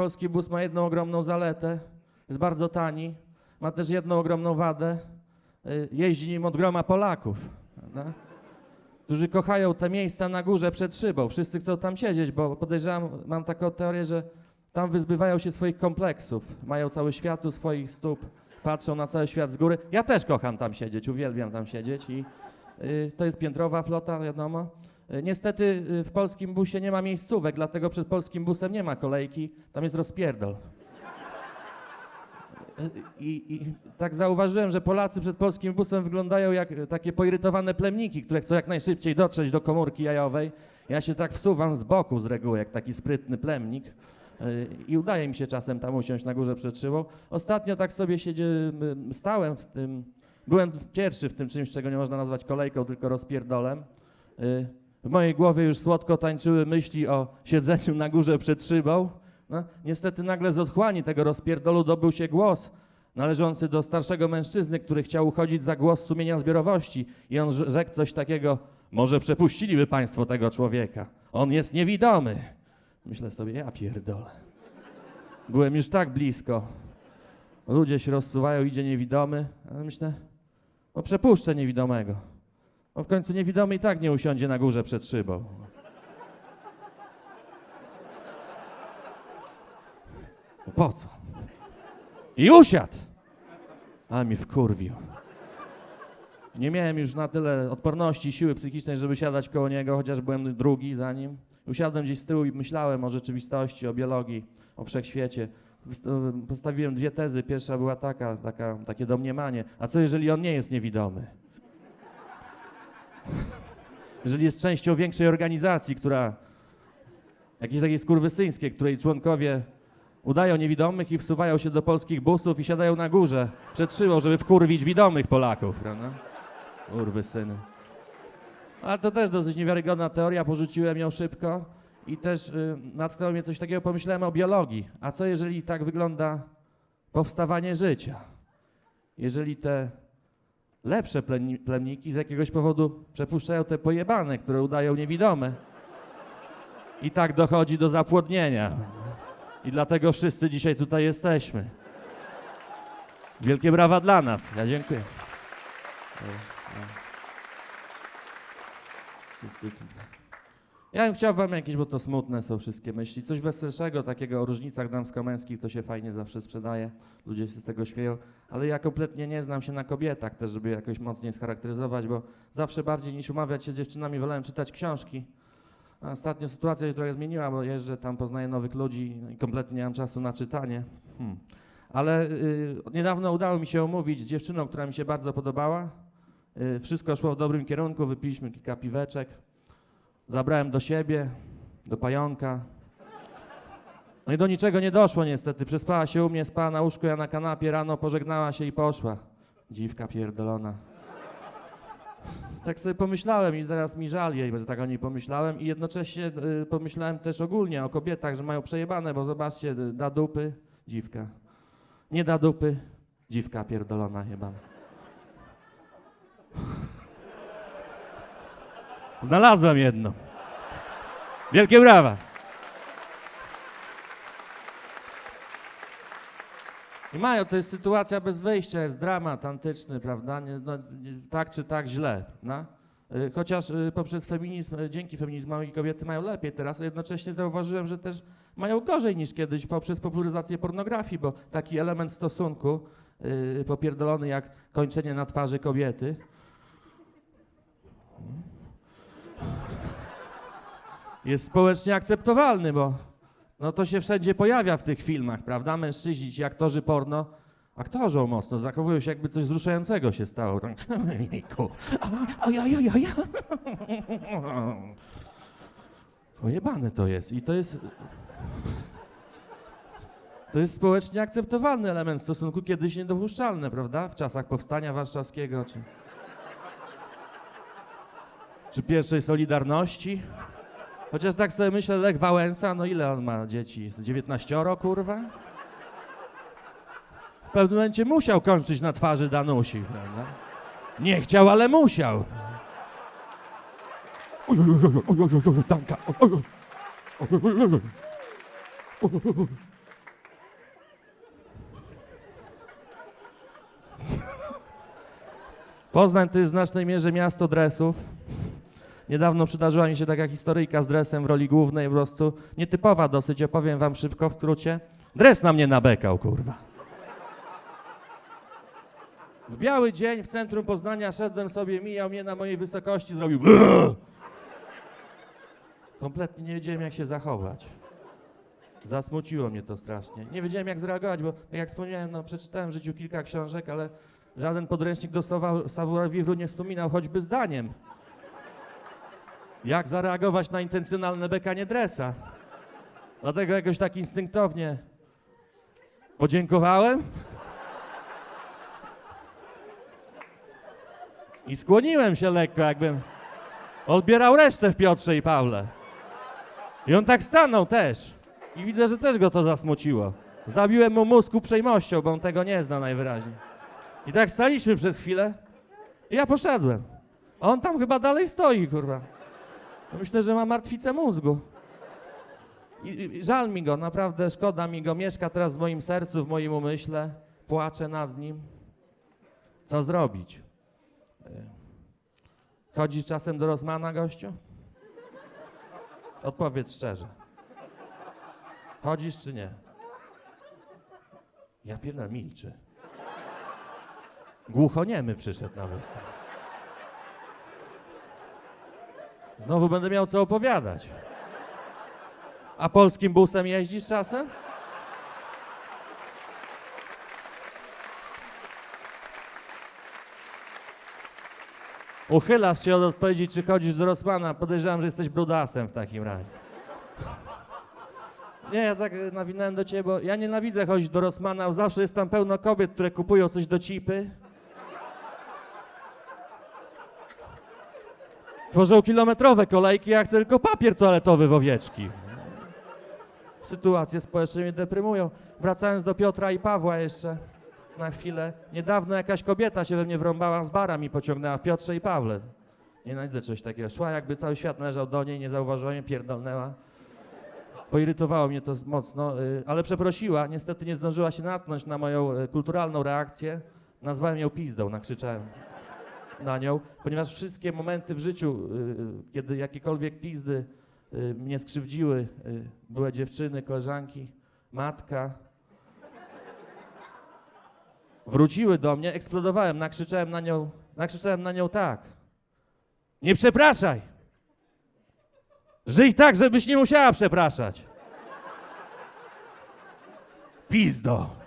polski bus ma jedną ogromną zaletę, jest bardzo tani, ma też jedną ogromną wadę, y, jeździ nim od groma Polaków, prawda? którzy kochają te miejsca na górze przed szybą. Wszyscy chcą tam siedzieć, bo podejrzewam, mam taką teorię, że tam wyzbywają się swoich kompleksów, mają cały świat u swoich stóp, patrzą na cały świat z góry. Ja też kocham tam siedzieć, uwielbiam tam siedzieć i y, to jest piętrowa flota, wiadomo. Y, Niestety y, w polskim busie nie ma miejscówek, dlatego przed polskim busem nie ma kolejki, tam jest rozpierdol. Y, I, I tak zauważyłem, że Polacy przed polskim busem wyglądają jak takie poirytowane plemniki, które chcą jak najszybciej dotrzeć do komórki jajowej. Ja się tak wsuwam z boku z reguły, jak taki sprytny plemnik. I udaje mi się czasem tam usiąść na górze przed. Ostatnio tak sobie siedzie, stałem w tym, byłem pierwszy w tym czymś, czego nie można nazwać kolejką, tylko rozpierdolem. W mojej głowie już słodko tańczyły myśli o siedzeniu na górze przed szybą. No, niestety nagle z otchłani tego rozpierdolu dobył się głos należący do starszego mężczyzny, który chciał uchodzić za głos sumienia zbiorowości i on rze- rzekł coś takiego, może przepuściliby państwo tego człowieka, on jest niewidomy. Myślę sobie, ja pierdolę. Byłem już tak blisko. Ludzie się rozsuwają, idzie niewidomy, myślę, no przepuszczę niewidomego. No w końcu niewidomy i tak nie usiądzie na górze przed szybą. No po co? I usiadł! A mi wkurwił. Nie miałem już na tyle odporności i siły psychicznej, żeby siadać koło niego, chociaż byłem drugi za nim. Usiadłem gdzieś z tyłu i myślałem o rzeczywistości, o biologii, o wszechświecie. Postawiłem dwie tezy. Pierwsza była taka, taka, takie domniemanie. A co jeżeli on nie jest niewidomy? Jeżeli jest częścią większej organizacji, która jakieś takie skurwysyńskie, której członkowie udają niewidomych i wsuwają się do polskich busów i siadają na górze przed żeby wkurwić widomych Polaków, prawda? Skurwysyny. Ale to też dosyć niewiarygodna teoria, porzuciłem ją szybko i też y, natknęło mnie coś takiego, pomyślałem o biologii. A co jeżeli tak wygląda powstawanie życia? Jeżeli te lepsze plemniki z jakiegoś powodu przepuszczają te pojebane, które udają niewidome. I tak dochodzi do zapłodnienia. I dlatego wszyscy dzisiaj tutaj jesteśmy. Wielkie brawa dla nas. Ja dziękuję. Wszyscy. Ja bym chciał wam jakieś, bo to smutne są wszystkie myśli, coś weselszego, takiego o różnicach damsko-męskich, to się fajnie zawsze sprzedaje, ludzie się z tego śmieją, ale ja kompletnie nie znam się na kobietach też, żeby jakoś mocniej scharakteryzować, bo zawsze bardziej niż umawiać się z dziewczynami wolałem czytać książki. Ostatnio sytuacja się trochę zmieniła, bo jeżdżę tam, poznaję nowych ludzi i kompletnie nie mam czasu na czytanie. Hmm. Ale y, niedawno udało mi się umówić z dziewczyną, która mi się bardzo podobała. Y, wszystko szło w dobrym kierunku, wypiliśmy kilka piweczek. Zabrałem do siebie, do pająka. No i do niczego nie doszło niestety. Przespała się u mnie, spała na łóżku, ja na kanapie, rano pożegnała się i poszła. Dziwka pierdolona. Tak sobie pomyślałem i teraz mi żal jej, że tak o niej pomyślałem i jednocześnie y, pomyślałem też ogólnie o kobietach, że mają przejebane, bo zobaczcie, y, da dupy, dziwka. Nie da dupy, dziwka pierdolona jebana. Znalazłem jedno. Wielkie brawa. I mają, to jest sytuacja bez wyjścia, jest dramat antyczny, prawda? Nie, no, tak czy tak źle, no? Y, Chociaż y, poprzez feminizm, y, dzięki feminizmowi kobiety mają lepiej teraz, a jednocześnie zauważyłem, że też mają gorzej niż kiedyś poprzez popularyzację pornografii, bo taki element stosunku y, popierdolony jak kończenie na twarzy kobiety. Jest społecznie akceptowalny, bo no to się wszędzie pojawia w tych filmach, prawda? Mężczyźni, ci aktorzy porno, aktorzą mocno, zachowują się jakby coś wzruszającego się stało. Tak. Pojebane to jest i to jest... To jest społecznie akceptowalny element stosunku, kiedyś niedopuszczalny, prawda? W czasach powstania warszawskiego, czy... Czy pierwszej Solidarności. Chociaż tak sobie myślę, Lech Wałęsa, no ile on ma dzieci? Z 19 kurwa? W pewnym momencie musiał kończyć na twarzy Danusi, prawda? Nie chciał, ale musiał. Poznań to jest w znacznej mierze miasto dresów. Niedawno przydarzyła mi się taka historyjka z dresem w roli głównej, po prostu nietypowa dosyć, opowiem wam szybko w skrócie. Dres na mnie nabekał, kurwa. W biały dzień w centrum Poznania szedłem sobie, mijał mnie na mojej wysokości, zrobił Kompletnie nie wiedziałem, jak się zachować. Zasmuciło mnie to strasznie. Nie wiedziałem, jak zareagować, bo tak jak wspomniałem, no, przeczytałem w życiu kilka książek, ale żaden podręcznik do savoir nie wspominał choćby zdaniem. Jak zareagować na intencjonalne bekanie dresa. Dlatego jakoś tak instynktownie podziękowałem i skłoniłem się lekko, jakbym odbierał resztę w Piotrze i Pawle. I on tak stanął też. I widzę, że też go to zasmuciło. Zabiłem mu mózg uprzejmością, bo on tego nie zna najwyraźniej. I tak staliśmy przez chwilę i ja poszedłem. A on tam chyba dalej stoi, kurwa. Myślę, że ma martwicę mózgu. I, I żal mi go, naprawdę szkoda mi go. Mieszka teraz w moim sercu, w moim umyśle. Płaczę nad nim. Co zrobić? Y, Chodzisz czasem do Rosmana, gościu? Odpowiedz szczerze. Chodzisz czy nie? Ja pierdolę, milczy. Głuchoniemy przyszedł na wystawę. Znowu będę miał co opowiadać. A polskim busem jeździsz czasem? Uchylasz się od odpowiedzi, czy chodzisz do Rosmana. Podejrzewam, że jesteś brudasem w takim razie. Nie, ja tak nawinąłem do ciebie, bo ja nienawidzę chodzić do Rosmana. Zawsze jest tam pełno kobiet, które kupują coś do cipy. Tworzą kilometrowe kolejki, ja chcę tylko papier toaletowy w owieczki. Sytuacje społeczne mnie deprymują. Wracając do Piotra i Pawła jeszcze na chwilę. Niedawno jakaś kobieta się we mnie wrąbała z bara mi pociągnęła w Piotrze i Pawle. Nienawidzę czegoś takiego. Szła jakby cały świat należał do niej, nie zauważyła mnie, pierdolnęła. Poirytowało mnie to mocno, y, ale przeprosiła. Niestety nie zdążyła się natknąć na moją y, kulturalną reakcję. Nazwałem ją pizdą, nakrzyczałem na nią, ponieważ wszystkie momenty w życiu, y, kiedy jakiekolwiek pizdy y, mnie skrzywdziły, y, były dziewczyny, koleżanki, matka, wróciły do mnie, eksplodowałem, nakrzyczałem na nią, nakrzyczałem na nią tak. Nie przepraszaj! Żyj tak, żebyś nie musiała przepraszać. Pizdo.